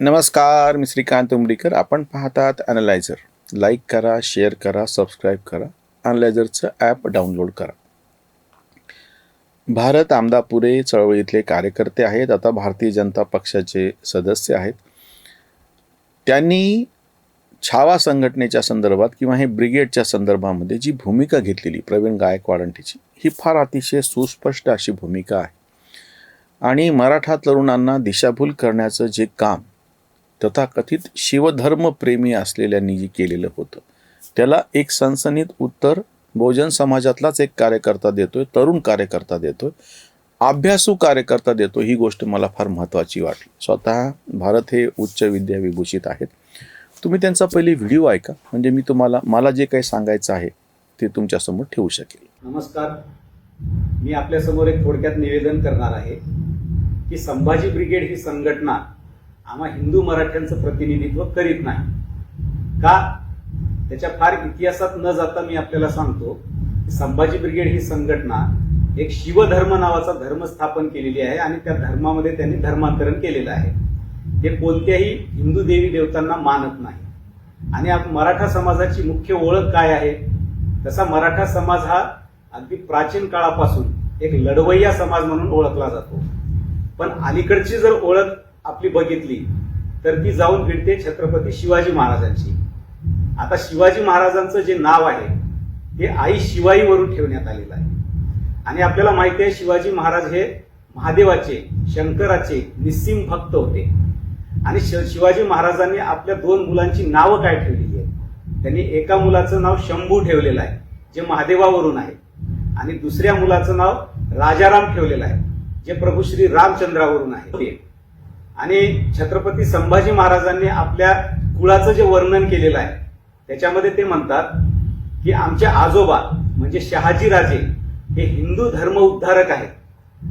नमस्कार मी श्रीकांत उमडीकर. आपण पाहतात अनलायझर लाईक करा शेअर करा सबस्क्राईब करा. अनलायझरचं ॲप डाउनलोड करा. भारत आमदापुरे चळवळीतले कार्यकर्ते आहेत. आता भारतीय जनता पक्षाचे सदस्य आहेत. त्यांनी छावा संघटनेच्या संदर्भात किंवा हे ब्रिगेडच्या संदर्भामध्ये जी भूमिका घेतलेली प्रवीण गायकवाडांटीची ही फार अतिशय सुस्पष्ट अशी भूमिका आहे. आणि मराठा तरुणांना दिशाभूल करण्याचं जे काम तथाकथित शिवधर्मप्रेमी असलेल्यांनी जे केलेलं होतं त्याला एक सनसनीत उत्तर बहुजन समाजातलाच एक कार्यकर्ता देतोय तरुण कार्यकर्ता देतोय अभ्यासू कार्यकर्ता देतो ही गोष्ट मला फार महत्त्वाची वाटली. स्वतः भारत हे उच्च विद्या विभूषित आहेत. तुम्ही त्यांचा पहिले व्हिडिओ ऐका म्हणजे मी तुम्हाला मला जे काही सांगायचं आहे ते तुमच्यासमोर ठेवू शकेल. नमस्कार. मी आपल्यासमोर एक थोडक्यात निवेदन करणार आहे की संभाजी ब्रिगेड ही संघटना आम्हा हिंदू मराठ्यांचं प्रतिनिधित्व करीत नाही. का? त्याच्या फार इतिहासात न जाता मी आपल्याला सांगतो संभाजी ब्रिगेड ही संघटना एक शिवधर्म नावाचा धर्म स्थापन केलेली आहे आणि त्या धर्मामध्ये त्यांनी धर्मांतरण केलेलं आहे. ते कोणत्याही हिंदू देवी देवतांना मानत नाही. आणि आप- मराठा समाजाची मुख्य ओळख काय आहे? तसा मराठा समाज हा अगदी प्राचीन काळापासून एक लढवय्या समाज म्हणून ओळखला जातो. पण अलीकडची जर ओळख आपली बघितली तर ती जाऊन भिडते छत्रपती शिवाजी महाराजांची. आता शिवाजी महाराजांचं जे नाव आहे ते आई शिवाईवरून ठेवण्यात आलेलं आहे. आणि आपल्याला माहिती आहे शिवाजी महाराज हे महादेवाचे शंकराचे निस्सिम भक्त होते. आणि श- शिवाजी महाराजांनी आपल्या दोन मुलांची नावं काय ठेवलेली आहेत? त्यांनी एका मुलाचं नाव शंभू ठेवलेलं आहे जे महादेवावरून आहे. आणि दुसऱ्या मुलाचं नाव राजाराम ठेवलेलं आहे जे प्रभू श्री रामचंद्रावरून आहे. आणि छत्रपती संभाजी महाराजांनी आपल्या कुळाचं जे वर्णन केलेलं आहे त्याच्यामध्ये ते म्हणतात की आमचे आजोबा म्हणजे शहाजी राजे हे हिंदू धर्म उद्धारक आहेत.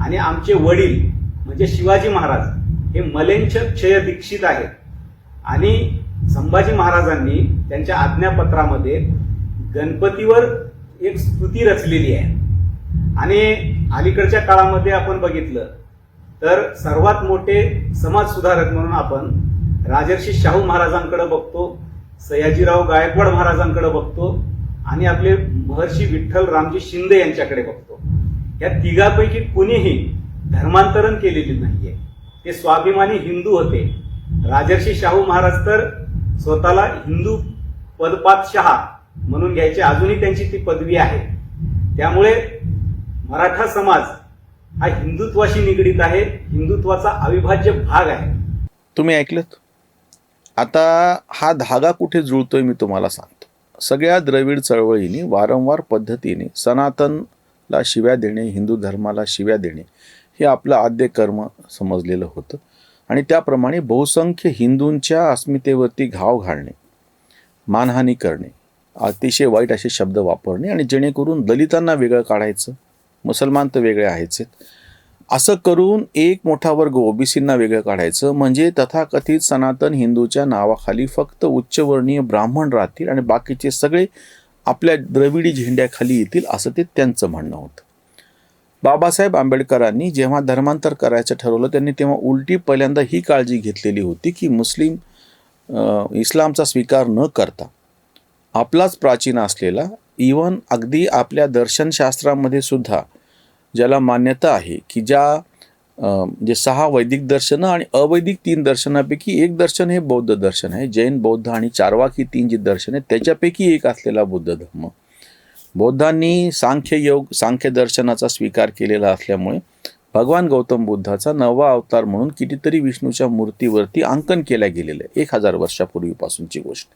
आणि आमचे वडील म्हणजे शिवाजी महाराज हे मलेंच क्षय दीक्षित आहेत. आणि संभाजी महाराजांनी त्यांच्या आज्ञापत्रामध्ये गणपतीवर एक स्तुती रचलेली आहे. आणि अलीकडच्या काळामध्ये आपण बघितलं तर सर्वात मोठे समाज सुधारक म्हणून आपण राजर्षी शाहू महाराजांकडे बघतो सयाजीराव गायकवाड महाराजांकडे बघतो आणि आपले महर्षी विठ्ठल रामजी शिंदे यांच्याकडे बघतो. या तिघापैकी कुणीही धर्मांतरण केलेले नाहीये. ते स्वाभिमानी हिंदू होते. राजर्षी शाहू महाराज तर स्वतःला हिंदू पदपातशहा म्हणून घ्यायचे. अजूनही त्यांची ती पदवी आहे. त्यामुळे मराठा समाज हा हिंदुत्वाशी निगडीत आहे. हिंदुत्वाचा अविभाज्य भाग आहे. तुम्ही ऐकलं आता हा धागा कुठे जुळतोय मी तुम्हाला सांगतो. सगळ्या द्रविड चळवळीने वारंवार पद्धतीने सनातनला शिव्या देणे हिंदू धर्माला शिव्या देणे हे आपलं आद्य कर्म समजलेलं होतं. आणि त्याप्रमाणे बहुसंख्य हिंदूंच्या अस्मितेवरती घाव घालणे मानहानी करणे अतिशय वाईट असे शब्द वापरणे आणि जेणेकरून दलितांना वेगळं काढायचं मुसलमान तर वेगळे आहेच. असं करून एक मोठा वर्ग ओबीसींना वेगळं काढायचं. म्हणजे तथाकथित सनातन हिंदूच्या नावाखाली फक्त उच्चवर्णीय ब्राह्मण राहतील आणि बाकीचे सगळे आपल्या द्रविडी झेंड्याखाली येतील असं ते त्यांचं म्हणणं होतं. बाबासाहेब आंबेडकरांनी जेव्हा धर्मांतर करायचं ठरवलं त्यांनी तेव्हा उलटी पहिल्यांदा ही काळजी घेतलेली होती की मुस्लिम इस्लामचा स्वीकार न करता आपलाच प्राचीन असलेला इवन अगदी आपल्या दर्शनशास्त्रामध्ये सुद्धा ज्याला मान्यता आहे की ज्या जे म्हणजे सहा वैदिक दर्शनं आणि अवैदिक तीन दर्शनापैकी एक दर्शन हे बौद्ध दर्शन आहे. जैन बौद्ध आणि चारवाकी तीन जी दर्शन आहे त्याच्यापैकी एक असलेला बुद्ध धर्म. बौद्धांनी सांख्य योग सांख्य दर्शनाचा स्वीकार केलेला असल्यामुळे भगवान गौतम बुद्धाचा नवा अवतार म्हणून कितीतरी विष्णूच्या मूर्तीवरती अंकन केल्या गेलेलं आहे. एक हजार वर्षापूर्वीपासूनची गोष्ट.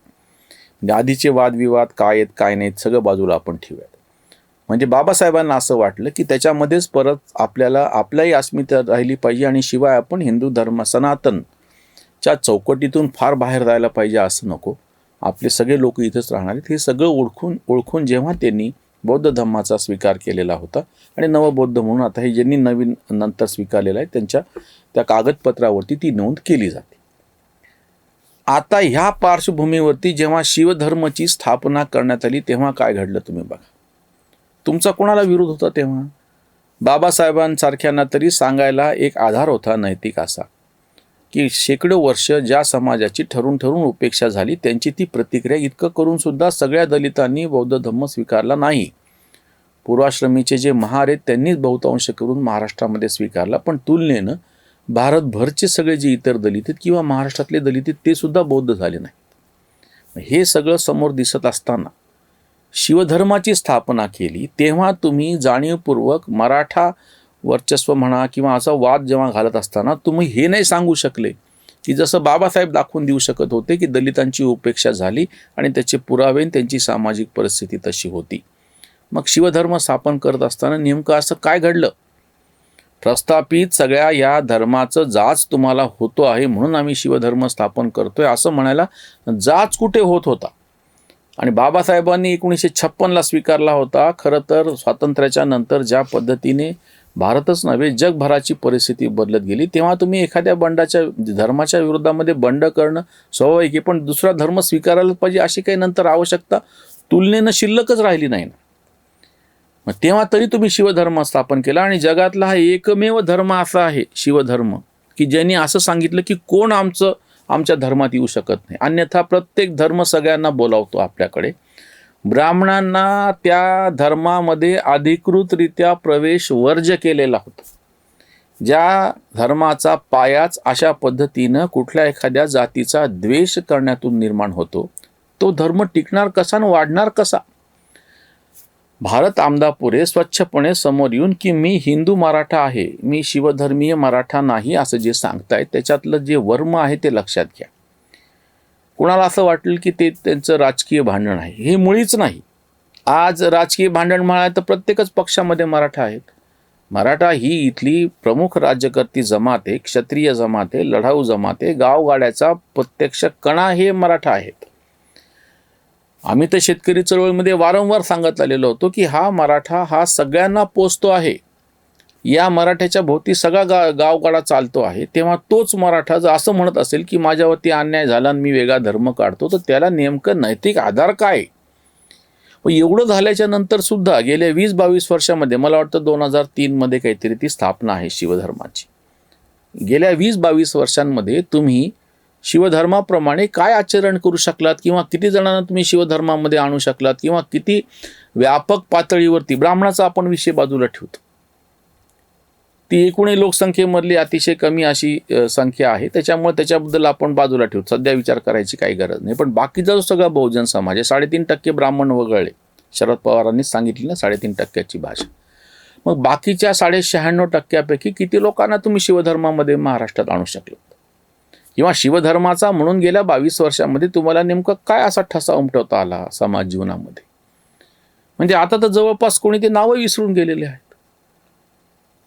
म्हणजे आधीचे वादविवाद काय आहेत काय नाहीत सगळं बाजूला आपण ठेवूयात. म्हणजे बाबासाहेबांना असं वाटलं की त्याच्यामध्येच परत आपल्याला आपल्याही अस्मिता राहिली पाहिजे आणि शिवाय आपण हिंदू धर्म सनातनच्या चौकटीतून फार बाहेर जायला पाहिजे असं नको. आपले सगळे लोक इथंच राहणार आहेत. हे सगळं ओळखून ओळखून जेव्हा त्यांनी बौद्ध धर्माचा स्वीकार केलेला होता आणि नवबौद्ध म्हणून आता हे ज्यांनी नवीन नंतर स्वीकारलेलं आहे त्यांच्या त्या कागदपत्रावरती ती नोंद केली जाते. आता ह्या पार्श्वभूमीवरती जेव्हा शिवधर्माची स्थापना करण्यात आली तेव्हा काय घडलं तुम्ही बघा. तुमचा कोणाला विरोध होता तेव्हा? बाबासाहेबांसारख्यांना तरी सांगायला एक आधार होता नैतिक असा की शेकडो वर्ष ज्या समाजाची ठरून ठरून उपेक्षा झाली त्यांची ती प्रतिक्रिया इतकं करून सुद्धा सगळ्या दलितांनी बौद्ध धम्म स्वीकारला नाही. पूर्वाश्रमीचे जे महार आहेत त्यांनीच बहुतांश करून महाराष्ट्रामध्ये स्वीकारला. पण तुलनेनं भारतभरचे सगळे जे इतर दलित आहेत किंवा महाराष्ट्रातले दलित आहेत ते सुद्धा बौद्ध झाले नाहीत. हे सगळं समोर दिसत असताना शिवधर्माची स्थापना केली तेव्हा तुम्ही जाणीवपूर्वक मराठा वर्चस्व म्हणा किंवा असा वाद जेव्हा घालत असताना तुम्ही हे नाही सांगू शकले की जसं बाबासाहेब दाखवून देऊ शकत होते की दलितांची उपेक्षा झाली आणि त्याचे पुरावे त्यांची सामाजिक परिस्थिती तशी होती. मग शिवधर्म स्थापन करत असताना नेमकं असं काय घडलं? प्रस्थापित सगळ्या या धर्माचं जाच तुम्हाला होतो आहे म्हणून आम्ही शिवधर्म स्थापन करतोय असं म्हणायला जाच कुठे होत होता? आणि बाबासाहेबांनी एकोणीसशे छप्पनला स्वीकारला होता. खरं तर स्वातंत्र्याच्या नंतर ज्या पद्धतीने भारतच नव्हे जगभराची परिस्थिती बदलत गेली तेव्हा तुम्ही एखाद्या बंडाच्या धर्माच्या विरोधामध्ये बंड करणं स्वाभाविक आहे पण दुसरा धर्म स्वीकारायला पाहिजे अशी काही नंतर आवश्यकता तुलनेनं शिल्लकच राहिली नाही ना. मग तेव्हा तरी तुम्ही शिवधर्म स्थापन केला आणि जगातला हा एकमेव धर्म असा आहे शिवधर्म की ज्यांनी असं सांगितलं की कोण आमचं आमच्या धर्मात येऊ शकत नाही. अन्यथा प्रत्येक धर्म सगळ्यांना बोलावतो आपल्याकडे. ब्राह्मणांना त्या धर्मामध्ये अधिकृतरित्या प्रवेश वर्ज केलेला होता. ज्या धर्माचा पायाच अशा पद्धतीनं कुठल्या एखाद्या जातीचा द्वेष करण्यातून निर्माण होतो तो धर्म टिकणार कसा आणि वाढणार कसा? भारत आमदापुरे स्वच्छपणे समोर येऊन की मी हिंदू मराठा आहे मी शिवधर्मीय मराठा नाही असं जे सांगतायत त्याच्यातलं जे वर्म आहे ते लक्षात घ्या. कुणाला असं वाटेल की ते त्यांचं राजकीय भांडण आहे? हे मुळीच नाही. आज राजकीय भांडण म्हणाल तर प्रत्येकच पक्षामध्ये मराठा आहेत. मराठा ही इथली प्रमुख राज्यकर्ती जमात आहे क्षत्रिय जमात आहे लढाऊ जमात आहे गावगाड्याचा प्रत्यक्ष कणा हे मराठा आहेत. आम्ही तर शेतकरी चळवळीमध्ये वारंवार सांगत आलेलो होतो की हा मराठा हा सगळ्यांना पोचतो आहे. या मराठ्याच्या भोवती सगळा गा गावगाडा चालतो आहे. तेव्हा तोच मराठा जर असं म्हणत असेल की माझ्यावरती अन्याय झाला आणि मी वेगळा धर्म काढतो तर त्याला नेमकं नैतिक आधार काय? व एवढं झाल्याच्यानंतर सुद्धा गेल्या वीस बावीस वर्षामध्ये मला वाटतं दोन हजार तीनमध्ये काहीतरी ती स्थापना आहे शिवधर्माची. गेल्या वीस बावीस वर्षांमध्ये तुम्ही शिवधर्माप्रमाणे काय आचरण करू शकलात किंवा किती जणांना तुम्ही शिवधर्मामध्ये आणू शकलात किंवा किती व्यापक पातळीवरती ब्राह्मणाचा आपण विषय बाजूला ठेवतो. ती एकूणही लोकसंख्येमधली अतिशय कमी अशी संख्या आहे. त्याच्यामुळे त्याच्याबद्दल आपण बाजूला ठेवू सध्या विचार करायची काही गरज नाही. पण बाकीचा जो सगळा बहुजन समाज आहे साडेतीन टक्के ब्राह्मण वगळले. शरद पवारांनी सांगितली ना साडेतीन टक्क्याची भाषा. मग बाकीच्या साडे शहाण्णव टक्क्यापैकी किती लोकांना तुम्ही शिवधर्मामध्ये महाराष्ट्रात आणू शकलो? किंवा शिवधर्माचा म्हणून गेल्या बावीस वर्षामध्ये तुम्हाला नेमकं काय असा ठसा उमटवता आला समाज जीवनामध्ये? म्हणजे आता तर जवळपास कोणी ते नावं विसरून गेलेले आहेत.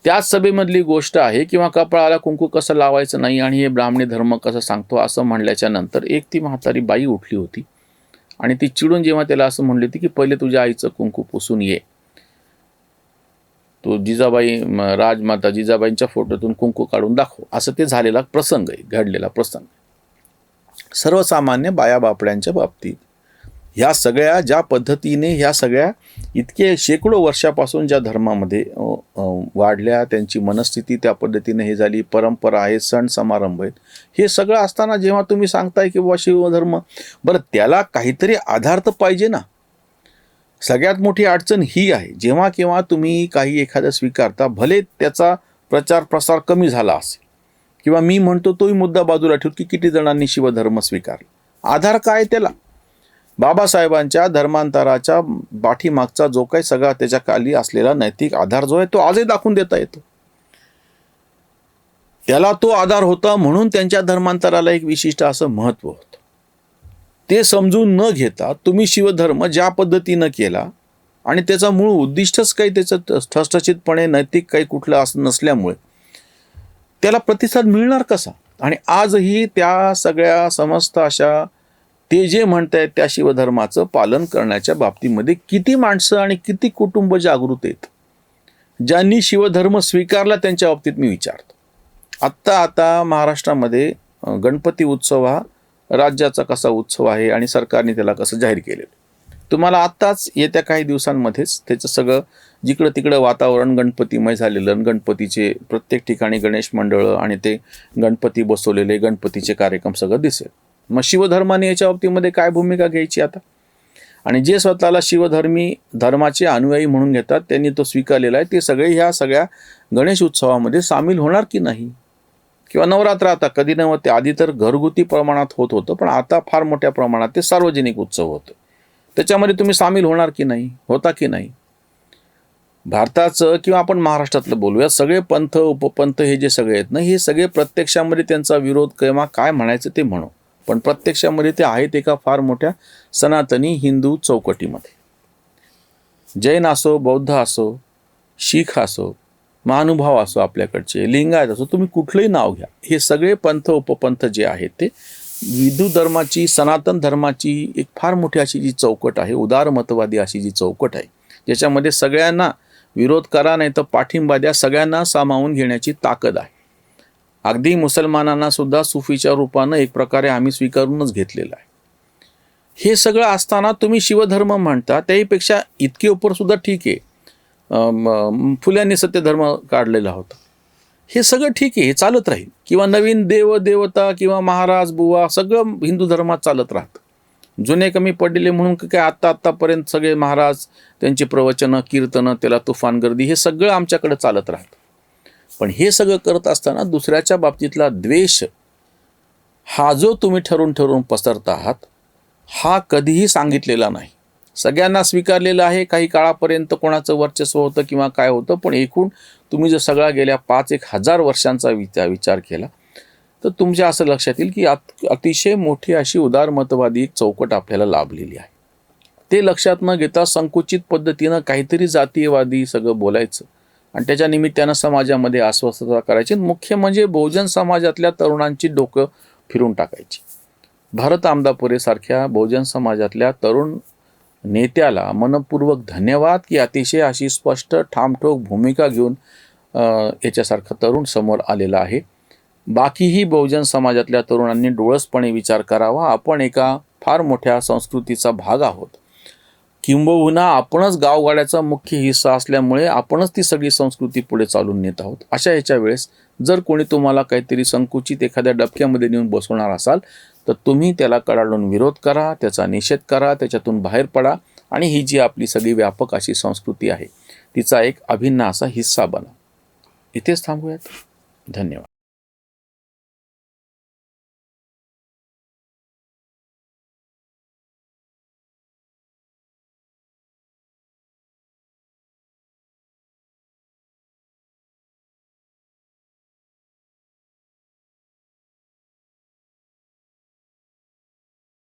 त्याच सभेमधली गोष्ट आहे किंवा कपाळाला कुंकू कसं लावायचं नाही आणि हे ब्राह्मणी धर्म कसं सांगतो असं म्हणल्याच्या नंतर एक ती म्हातारी बाई उठली होती आणि ती चिडून जेव्हा त्याला असं म्हणली होती की पहिले तुझ्या आईचं कुंकू पुसून ये. तो जिजाबाई राजमाता जिजाबाईंच्या फोटोतून कुंकू काढून दाखव. असं ते झालेला प्रसंग आहे घडलेला प्रसंग सर्वसामान्य बाया बापड्यांच्या बाबतीत ह्या सगळ्या ज्या पद्धतीने ह्या सगळ्या इतके शेकडो वर्षापासून ज्या धर्मामध्ये वाढल्या त्यांची मनस्थिती त्या पद्धतीने हे झाली परंपरा आहे सण समारंभ आहेत हे सगळं असताना जेव्हा तुम्ही सांगताय की बाबा शिवधर्म बरं त्याला काहीतरी आधार तर पाहिजे ना. सगळ्यात मोठी अडचण ही आहे जेव्हा केव्हा तुम्ही काही एखादं स्वीकारता भले त्याचा प्रचार प्रसार कमी झाला असेल. किंवा मी म्हणतो तोही मुद्दा बाजूला ठेवतो की किती जणांनी शिवधर्म स्वीकारला. आधार काय त्याला? बाबासाहेबांच्या धर्मांतराच्या पाठीमागचा जो काही सगळा त्याच्याखाली असलेला नैतिक आधार जो आहे तो आजही दाखवून देता येतो. त्याला तो आधार होता म्हणून त्यांच्या धर्मांतराला एक विशिष्ट असं महत्त्व होतं. ते समजून न घेता तुम्ही शिवधर्म ज्या पद्धतीनं केला आणि त्याचा मूळ उद्दिष्टच काही त्याचं ठसठशीतपणे नैतिक काही कुठलं असं नसल्यामुळे त्याला प्रतिसाद मिळणार कसा? आणि आजही त्या सगळ्या समस्त अशा ते जे म्हणत आहेत त्या शिवधर्माचं पालन करण्याच्या बाबतीमध्ये किती माणसं आणि किती कुटुंब जागृत आहेत? ज्यांनी शिवधर्म स्वीकारला त्यांच्या बाबतीत मी विचारतो. आत्ता आता महाराष्ट्रामध्ये गणपती उत्सव हा राज्याचा कसा उत्सव आहे आणि सरकारने त्याला कसं जाहीर केलेलं तुम्हाला आत्ताच येत्या काही दिवसांमध्येच त्याचं सगळं जिकडं तिकडं वातावरण गणपतीमय झालेलं आणि गणपतीचे प्रत्येक ठिकाणी गणेश मंडळं आणि ते गणपती बसवलेले गणपतीचे कार्यक्रम सगळं दिसेल. मग शिवधर्माने याच्या बाबतीमध्ये काय भूमिका घ्यायची आता? आणि जे स्वतःला शिवधर्मी धर्माचे अनुयायी म्हणून घेतात त्यांनी तो स्वीकारलेला आहे ते सगळे ह्या सगळ्या गणेश उत्सवामध्ये सामील होणार की नाही? किंवा नवरात्र आता कधी नव्हते आधी तर घरगुती प्रमाणात होत होतं पण आता फार मोठ्या प्रमाणात ते सार्वजनिक उत्सव होतं. त्याच्यामध्ये तुम्ही सामील होणार की नाही होता की नाही? भारताचं किंवा आपण महाराष्ट्रातलं बोलूया सगळे पंथ उपपंथ हे जे सगळे आहेत ना हे सगळे प्रत्यक्षामध्ये त्यांचा विरोध किंवा काय म्हणायचं ते म्हणू. पण प्रत्यक्षामध्ये ते आहेत एका फार मोठ्या सनातनी हिंदू चौकटीमध्ये. जैन असो बौद्ध असो शीख असो महानुभाव असो आपल्याकडचे लिंगायत असो तुम्ही कुठलंही नाव घ्या. हे सगळे पंथ उपपंथ जे आहेत ते हिंदू धर्माची सनातन धर्माची एक फार मोठी अशी जी चौकट आहे उदारमतवादी अशी जी चौकट आहे ज्याच्यामध्ये सगळ्यांना विरोध करा नाही तर पाठिंबा द्या सगळ्यांना सामावून घेण्याची ताकद आहे. अगदी मुसलमानांना सुद्धा सुफीच्या रूपानं एक प्रकारे आम्ही स्वीकारूनच घेतलेलं आहे. हे सगळं असताना तुम्ही शिवधर्म म्हणता त्याहीपेक्षा इतके उपर सुद्धा ठीक आहे. फुल्यांनी सत्यधर्म काढलेला होता. हे सगळं ठीक आहे हे चालत राहील. किंवा नवीन देव देवता किंवा महाराज बुवा सगळं हिंदू धर्मात चालत राहतं. जुने कमी पडलेले म्हणून काय आत्ता आत्तापर्यंत सगळे महाराज त्यांची प्रवचनं कीर्तनं त्याला तुफान गर्दी हे सगळं आमच्याकडे चालत राहतं. पण हे सगळं करत असताना दुसऱ्याच्या बाबतीतला द्वेष हा जो तुम्ही ठरून ठरून पसरत आहात हा कधीही सांगितलेला नाही. सगळ्यांना स्वीकारलेलं आहे. काही काळापर्यंत कोणाचं वर्चस्व होतं किंवा काय होतं पण एकूण तुम्ही जर सगळा गेल्या पाच एक हजार वर्षांचा विचार विचार केला तर तुमच्या असं लक्षात येईल की अत अतिशय मोठी अशी उदारमतवादी एक चौकट आपल्याला लाभलेली आहे. ते लक्षात न घेता संकुचित पद्धतीनं काहीतरी जातीयवादी सगळं बोलायचं आणि त्याच्या निमित्तानं समाजामध्ये अस्वस्थता करायची. मुख्य म्हणजे बहुजन समाजातल्या तरुणांची डोकं फिरून टाकायची. भारत आमदापुरेसारख्या बहुजन समाजातल्या तरुण नेत्याला मनपूर्वक धन्यवाद की अतिशय अशी स्पष्ट ठामठोक भूमिका घेऊन याच्यासारखं तरुण समोर आलेला आहे. बाकीही बहुजन समाजातल्या तरुणांनी डोळसपणे विचार करावा. आपण एका फार मोठ्या संस्कृतीचा भाग आहोत. किंबहुना आपणच गावगाड्याचा मुख्य हिस्सा असल्यामुळे आपणच ती सगळी संस्कृती पुढे चालून नेत आहोत. अशा ह्याच्या वेळेस जर कोणी तुम्हाला काहीतरी संकुचित एखाद्या डबक्यामध्ये नेऊन बसवणार असाल तर तुम्ही त्याला कडाडून विरोध करा त्याचा निषेध करा त्याच्यातून बाहेर पडा आणि ही जी आपली सगळी व्यापक अशी संस्कृती आहे तिचा एक अभिन्न असा हिस्सा बना. इथेच थांबूयात. धन्यवाद.